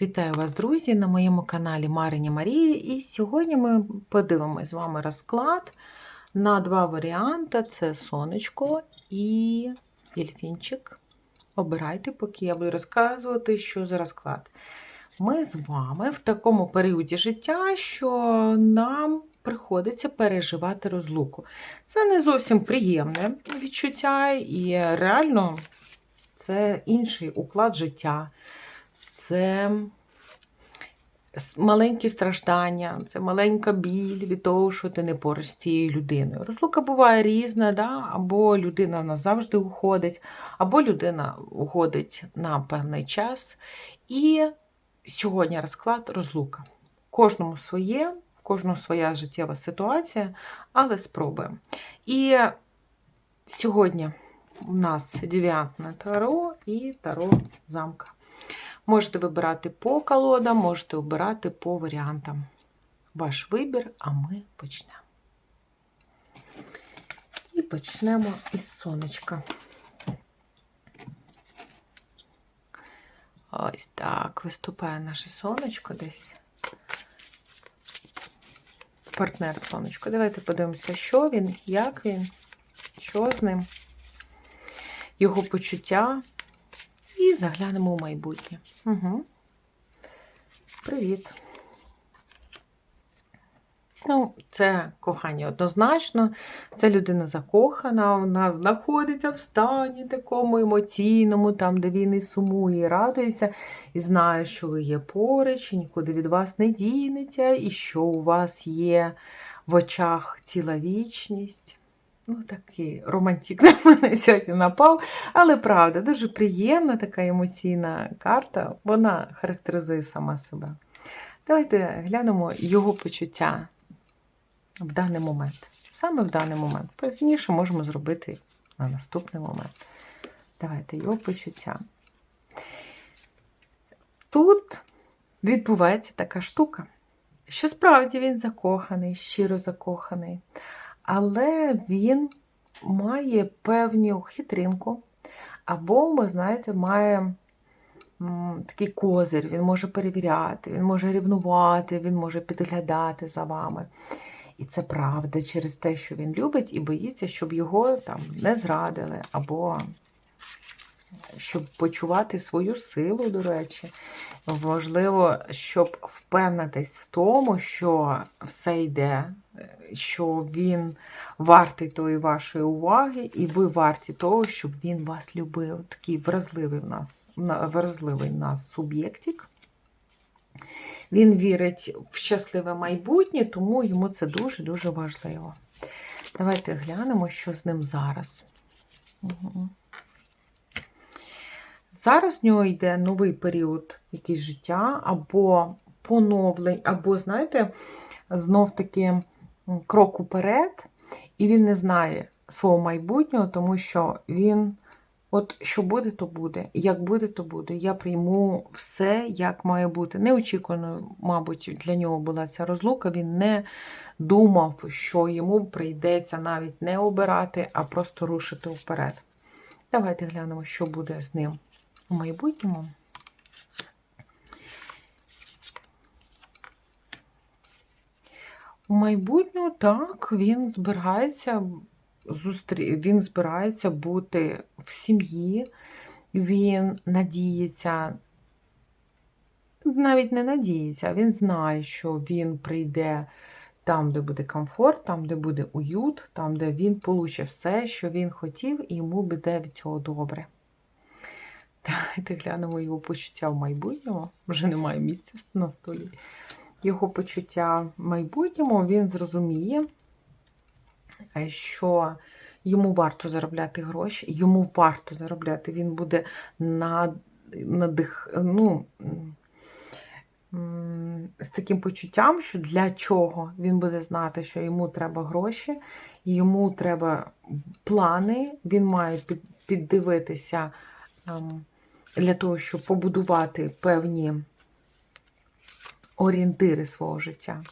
Вітаю вас, друзі, на моєму каналі Марині Марії. І сьогодні ми подивимось з вами розклад на два варіанти: це сонечко і дельфінчик. Обирайте, поки я буду розказувати, що за розклад. Ми з вами в такому періоді життя, що нам приходиться переживати розлуку. Це не зовсім приємне відчуття, і реально це інший уклад життя це маленькі страждання, це маленька біль від того, що ти не поруч з цією людиною. Розлука буває різна, да? або людина назавжди уходить, або людина уходить на певний час. І сьогодні розклад розлука. Кожному своє, в кожного своя життєва ситуація, але спробуємо. І сьогодні у нас дев'ятне таро і таро замка. Можете вибирати по колодам, можете обирати по варіантам. Ваш вибір, а ми почнемо. І почнемо із сонечка. Ось так виступає наше сонечко десь. Партнер сонечко. Давайте подивимося, що він, як він, що з ним, його почуття. Заглянемо у майбутнє. Угу. Привіт. Ну, це кохання однозначно. Це людина закохана, вона знаходиться в стані такому емоційному, там, де він і сумує, і радується, і знає, що ви є поруч, і нікуди від вас не дінеться, і що у вас є в очах ціла вічність. Ну, такий романтик на мене сьогодні напав. Але правда, дуже приємна така емоційна карта, вона характеризує сама себе. Давайте глянемо його почуття в даний момент. Саме в даний момент. Пізніше можемо зробити на наступний момент. Давайте його почуття. Тут відбувається така штука, що справді він закоханий, щиро закоханий. Але він має певну хитринку, або, ви знаєте, має такий козир, він може перевіряти, він може рівнувати, він може підглядати за вами. І це правда через те, що він любить і боїться, щоб його там не зрадили, або щоб почувати свою силу, до речі. Важливо, щоб впевнитись в тому, що все йде, що він вартий тої вашої уваги, і ви варті того, щоб він вас любив. Такий вразливий в нас, вразливий в нас суб'єктик. Він вірить в щасливе майбутнє, тому йому це дуже-дуже важливо. Давайте глянемо, що з ним зараз. Угу. Зараз в нього йде новий період якийсь життя, або поновлень, або, знаєте, знов-таки крок уперед, і він не знає свого майбутнього, тому що він, от що буде, то буде. Як буде, то буде. Я прийму все, як має бути. Неочікувано, мабуть, для нього була ця розлука. Він не думав, що йому прийдеться навіть не обирати, а просто рушити вперед. Давайте глянемо, що буде з ним у майбутньому. У майбутньому так, він збирається зустрі... він збирається бути в сім'ї, він надіється, навіть не надіється, він знає, що він прийде там, де буде комфорт, там, де буде уют, там, де він получить все, що він хотів, і йому буде від цього добре. Давайте глянемо його почуття в майбутньому. Вже немає місця на столі. Його почуття в майбутньому він зрозуміє, що йому варто заробляти гроші, йому варто заробляти, він буде надих, ну, з таким почуттям, що для чого він буде знати, що йому треба гроші, йому треба плани, він має піддивитися для того, щоб побудувати певні орієнтири свого життя.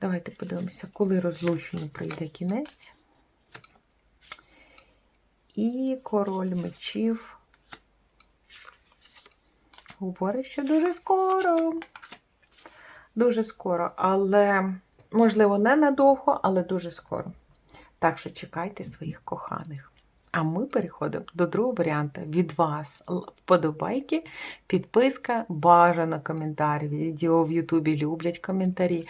Давайте подивимося, коли розлученню прийде кінець. І король мечів Говорить, що дуже скоро. Дуже скоро, але, можливо, не надовго, але дуже скоро. Так що чекайте своїх коханих. А ми переходимо до другого варіанту. Від вас вподобайки, підписка, бажано коментарі. Відео в Ютубі люблять коментарі.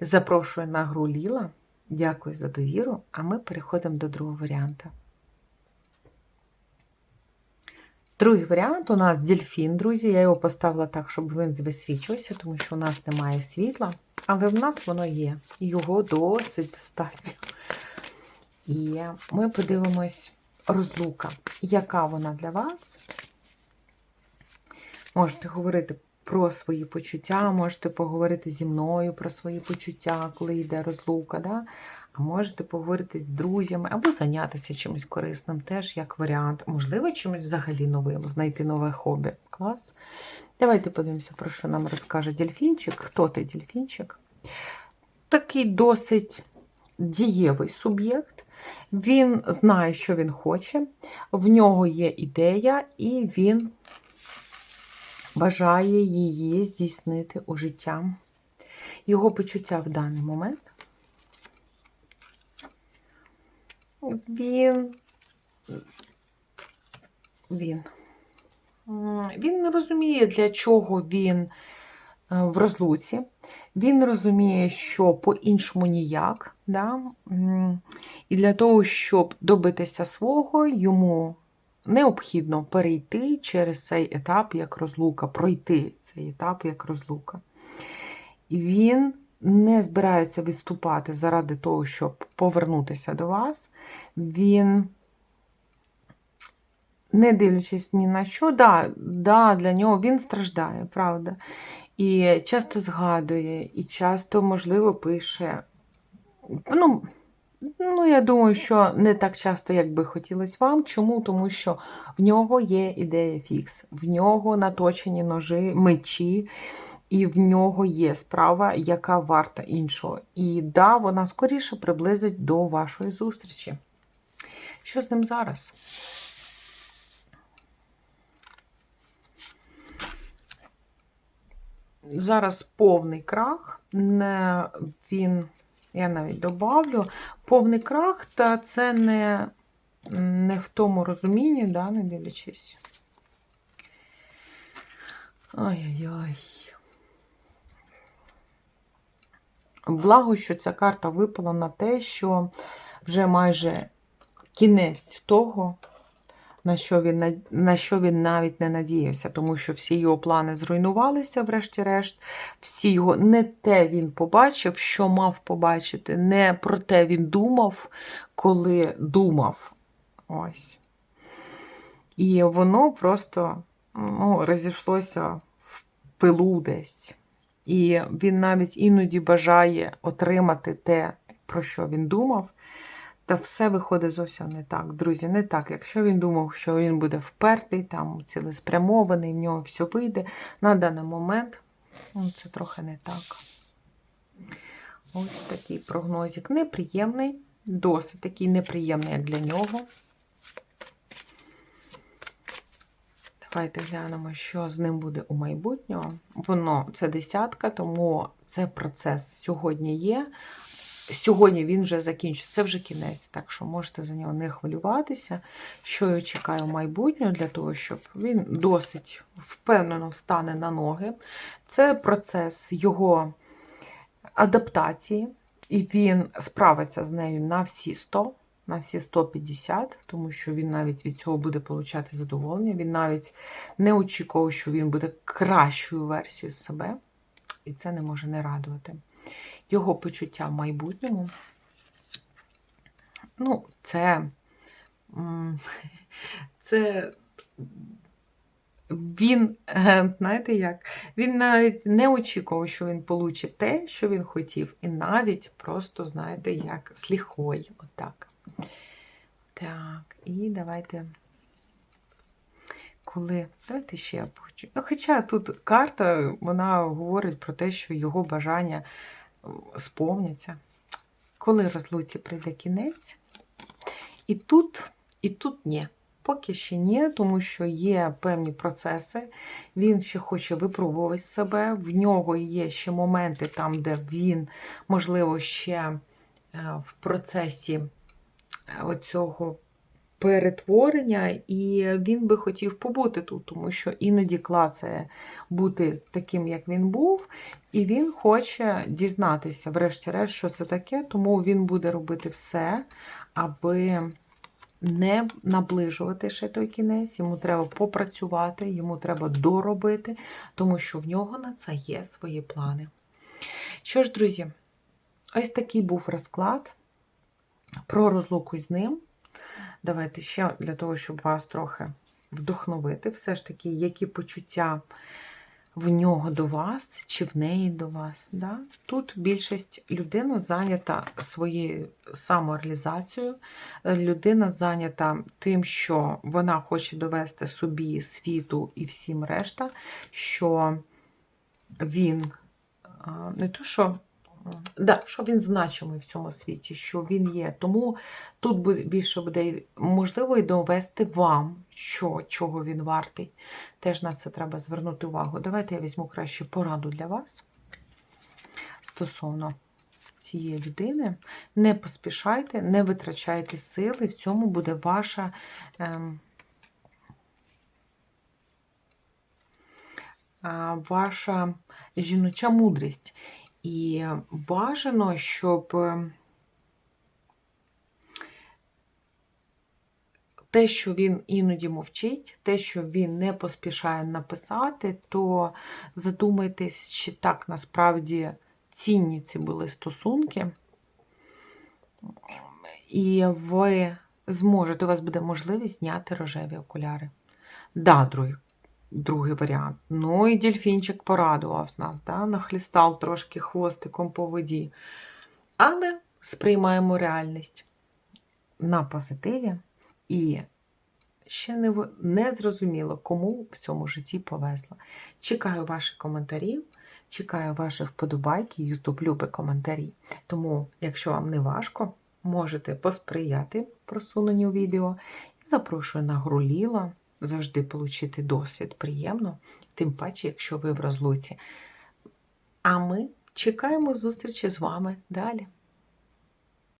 Запрошую на гру Ліла. Дякую за довіру, а ми переходимо до другого варіанту. Другий варіант у нас дельфін, друзі. Я його поставила так, щоб він висвічувався, тому що у нас немає світла, але в нас воно є. Його досить достатньо. І ми подивимось розлука. Яка вона для вас? Можете говорити про свої почуття, можете поговорити зі мною про свої почуття, коли йде розлука. Да? А можете поговорити з друзями або зайнятися чимось корисним, теж як варіант. Можливо, чимось взагалі новим, знайти нове хобі. Клас. Давайте подивимося, про що нам розкаже дельфінчик. Хто ти дельфінчик? Такий досить дієвий суб'єкт. Він знає, що він хоче, в нього є ідея, і він бажає її здійснити у життя. Його почуття в даний момент. Він. Він. Він не розуміє, для чого він в розлуці. Він розуміє, що по-іншому ніяк. Да? І для того, щоб добитися свого, йому необхідно перейти через цей етап як розлука, пройти цей етап як розлука. І він не збирається відступати заради того, щоб повернутися до вас. Він, не дивлячись ні на що, да, да, для нього він страждає, правда. І часто згадує, і часто, можливо, пише. Ну, ну, я думаю, що не так часто, як би хотілося вам. Чому? Тому що в нього є ідея фікс, в нього наточені ножи, мечі, і в нього є справа, яка варта іншого. І да, вона скоріше приблизить до вашої зустрічі. Що з ним зараз? Зараз повний крах. Не він, я навіть добавлю, повний крах, та це не, не в тому розумінні, да, не дивлячись. Ай-яй-яй. Благо, що ця карта випала на те, що вже майже кінець того, на що він, на- що він навіть не надіявся, тому що всі його плани зруйнувалися, врешті-решт. Всі його не те він побачив, що мав побачити, не про те він думав, коли думав. Ось. І воно просто ну, розійшлося в пилу десь. І він навіть іноді бажає отримати те, про що він думав. Та все виходить зовсім не так, друзі, не так. Якщо він думав, що він буде впертий, там цілеспрямований, в нього все вийде, на даний момент ну, це трохи не так. Ось такий прогнозик неприємний, досить такий неприємний, як для нього. Давайте глянемо, що з ним буде у майбутньому. Воно це десятка, тому це процес сьогодні є. Сьогодні він вже закінчиться, це вже кінець, так що можете за нього не хвилюватися. Що я чекаю в майбутнього для того, щоб він досить впевнено встане на ноги. Це процес його адаптації, і він справиться з нею на всі 100, на всі 150, тому що він навіть від цього буде отримати задоволення. Він навіть не очікував, що він буде кращою версією себе, і це не може не радувати його почуття в майбутньому. Ну, це, це він, е, знаєте як, він навіть не очікував, що він получить те, що він хотів, і навіть просто, знаєте, як з ліхой, отак. Так, і давайте. Коли, давайте ще я почу. Ну, хоча тут карта, вона говорить про те, що його бажання сповняться, коли розлуці прийде кінець. І тут, і тут ні. Поки ще ні, тому що є певні процеси. Він ще хоче випробувати себе. В нього є ще моменти там, де він, можливо, ще е, в процесі е, оцього перетворення, і він би хотів побути тут, тому що іноді клацає бути таким, як він був, і він хоче дізнатися, врешті-решт, що це таке, тому він буде робити все, аби не наближувати ще той кінець, йому треба попрацювати, йому треба доробити, тому що в нього на це є свої плани. Що ж, друзі, ось такий був розклад про розлуку з ним. Давайте ще для того, щоб вас трохи вдохновити, все ж таки, які почуття в нього до вас, чи в неї до вас. Да? Тут більшість людина зайнята своєю самореалізацією, людина зайнята тим, що вона хоче довести собі, світу і всім решта, що він не то, що. Да, що він значимий в цьому світі, що він є. Тому тут більше буде можливо і довести вам, що, чого він вартий. Теж на це треба звернути увагу. Давайте я візьму краще пораду для вас стосовно цієї людини. Не поспішайте, не витрачайте сили, в цьому буде ваша. Ем, Ваша жіноча мудрість. І бажано, щоб е, те, що він іноді мовчить, те, що він не поспішає написати, то задумайтесь, чи так насправді цінні ці були стосунки. І ви зможете, у вас буде можливість зняти рожеві окуляри. Да, другий, другий варіант. Ну і дельфінчик порадував нас, да? нахлістав трошки хвостиком по воді. Але сприймаємо реальність на позитиві і ще не, не зрозуміло, кому в цьому житті повезло. Чекаю ваші коментарі, чекаю ваші вподобайки. Ютуб любить коментарі. Тому, якщо вам не важко, можете посприяти просуненню відео. І запрошую на гру Ліла. Завжди отримати досвід приємно, тим паче, якщо ви в розлуці. А ми чекаємо зустрічі з вами далі.